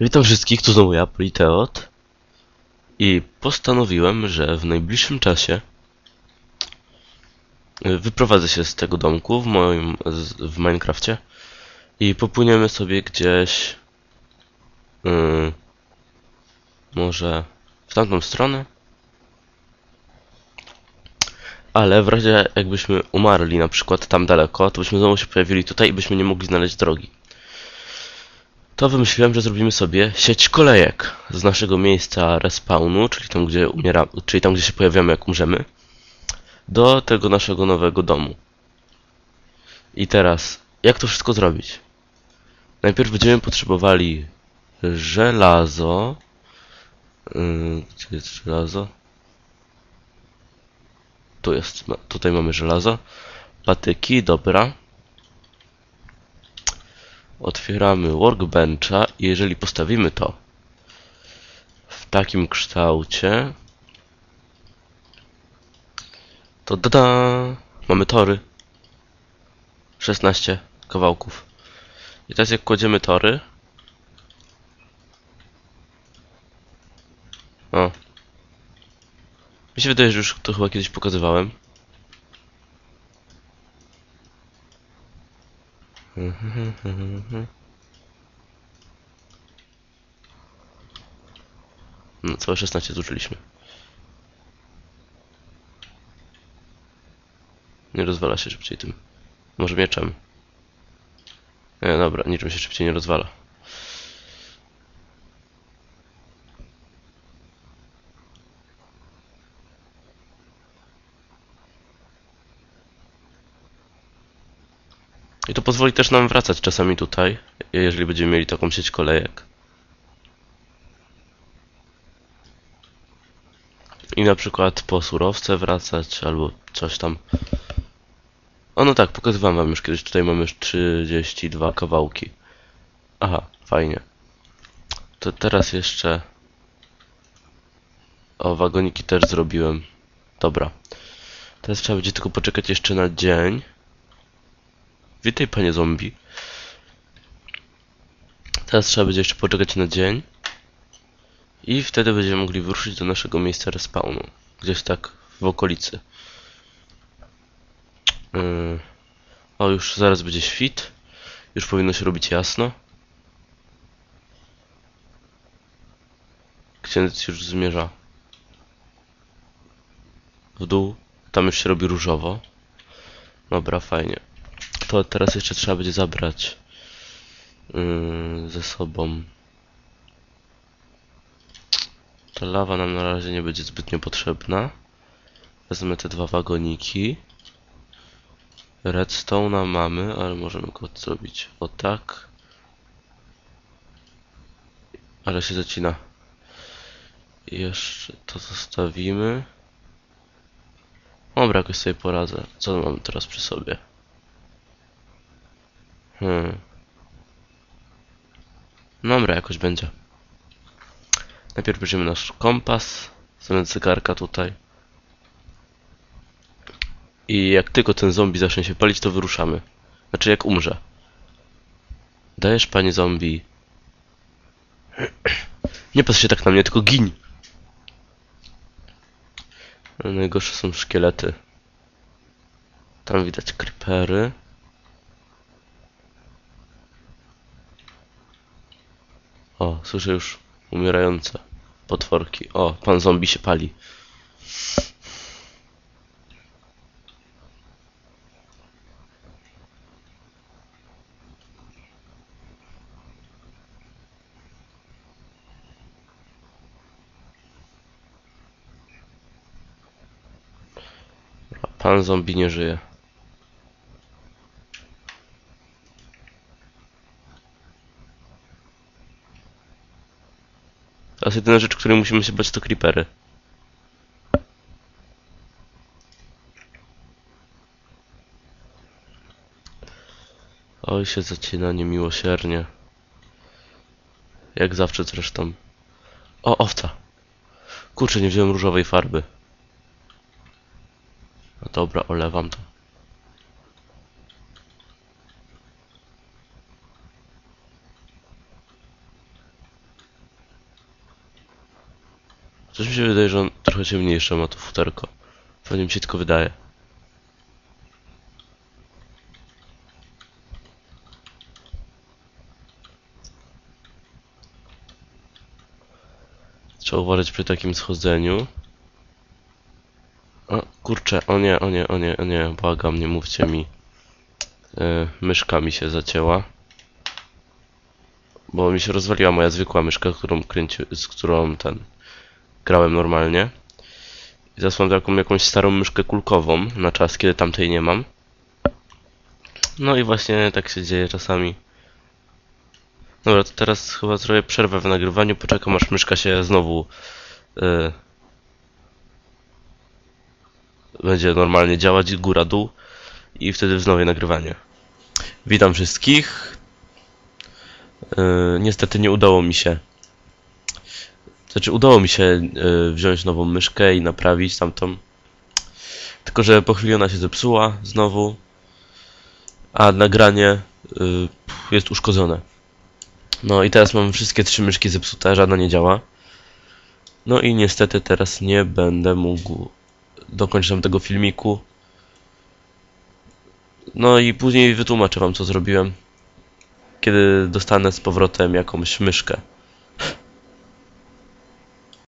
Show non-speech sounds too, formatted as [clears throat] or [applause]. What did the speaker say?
Witam wszystkich, tu znowu ja, Politeot. I postanowiłem, że w najbliższym czasie wyprowadzę się z tego domku w moim, w Minecrafcie i popłyniemy sobie gdzieś y, może w tamtą stronę. Ale w razie jakbyśmy umarli na przykład tam daleko, to byśmy znowu się pojawili tutaj i byśmy nie mogli znaleźć drogi to wymyśliłem, że zrobimy sobie sieć kolejek z naszego miejsca respawnu, czyli tam, gdzie umiera, czyli tam, gdzie się pojawiamy, jak umrzemy, do tego naszego nowego domu. I teraz, jak to wszystko zrobić? Najpierw będziemy potrzebowali żelazo. Yy, gdzie jest żelazo? Tu jest, tutaj mamy żelazo. Patyki, dobra. Otwieramy workbencha i jeżeli postawimy to w takim kształcie, to dada! Mamy tory. 16 kawałków. I teraz jak kładziemy tory, o. Mi się wydaje, że już to chyba kiedyś pokazywałem. No, całe 16 zużyliśmy. Nie rozwala się szybciej tym. Może mieczem. Nie, dobra, niczym się szybciej nie rozwala. I to pozwoli też nam wracać czasami tutaj, jeżeli będziemy mieli taką sieć kolejek. I na przykład po surowce wracać, albo coś tam. O no tak, pokazywałem wam już kiedyś, tutaj mamy już 32 kawałki. Aha, fajnie. To teraz jeszcze... O, wagoniki też zrobiłem. Dobra. Teraz trzeba będzie tylko poczekać jeszcze na dzień. Witaj, panie zombie. Teraz trzeba będzie jeszcze poczekać na dzień. I wtedy będziemy mogli wyruszyć do naszego miejsca respawnu. Gdzieś tak w okolicy. Yy. O, już zaraz będzie świt. Już powinno się robić jasno. Księżyc już zmierza w dół. Tam już się robi różowo. Dobra, fajnie to teraz jeszcze trzeba będzie zabrać yy, ze sobą. Ta lawa nam na razie nie będzie zbytnio potrzebna. Wezmę te dwa wagoniki. Redstone'a mamy, ale możemy go zrobić o tak. Ale się zacina. Jeszcze to zostawimy. Dobra, jakoś sobie poradzę. Co mamy teraz przy sobie? Hmm. Dobra, jakoś będzie. Najpierw bierzemy nasz kompas, zamiast zegarka tutaj. I jak tylko ten zombie zacznie się palić, to wyruszamy. Znaczy jak umrze. Dajesz, panie zombie. [clears throat] Nie patrz się tak na mnie, tylko gin. Najgorsze są szkielety. Tam widać creepery. O, słyszę już umierające potworki. O, pan zombie się pali. Pan zombie nie żyje. Teraz jedyna rzecz, której musimy się bać, to creepery. Oj, się zacina niemiłosiernie. Jak zawsze zresztą. O, owca! Kurczę, nie wziąłem różowej farby. No dobra, olewam to. Coś mi się wydaje, że on trochę ciemniejsze ma to futerko. Pewnie mi się tylko wydaje. Trzeba uważać przy takim schodzeniu. O, kurczę, o nie, o nie, o nie, o nie, błagam, nie mówcie mi. Yy, myszka mi się zacięła. Bo mi się rozwaliła moja zwykła myszka, którą kręci, z którą ten grałem normalnie. I taką jakąś starą myszkę kulkową na czas, kiedy tamtej nie mam. No i właśnie tak się dzieje czasami. Dobra, to teraz chyba zrobię przerwę w nagrywaniu, poczekam aż myszka się znowu yy, będzie normalnie działać, góra-dół i wtedy wznowię nagrywanie. Witam wszystkich. Yy, niestety nie udało mi się. Znaczy udało mi się yy, wziąć nową myszkę i naprawić tamtą. Tylko, że po chwili ona się zepsuła znowu. A nagranie yy, jest uszkodzone. No i teraz mam wszystkie trzy myszki zepsute, żadna nie działa. No i niestety teraz nie będę mógł dokończyć tego filmiku. No i później wytłumaczę wam co zrobiłem. Kiedy dostanę z powrotem jakąś myszkę.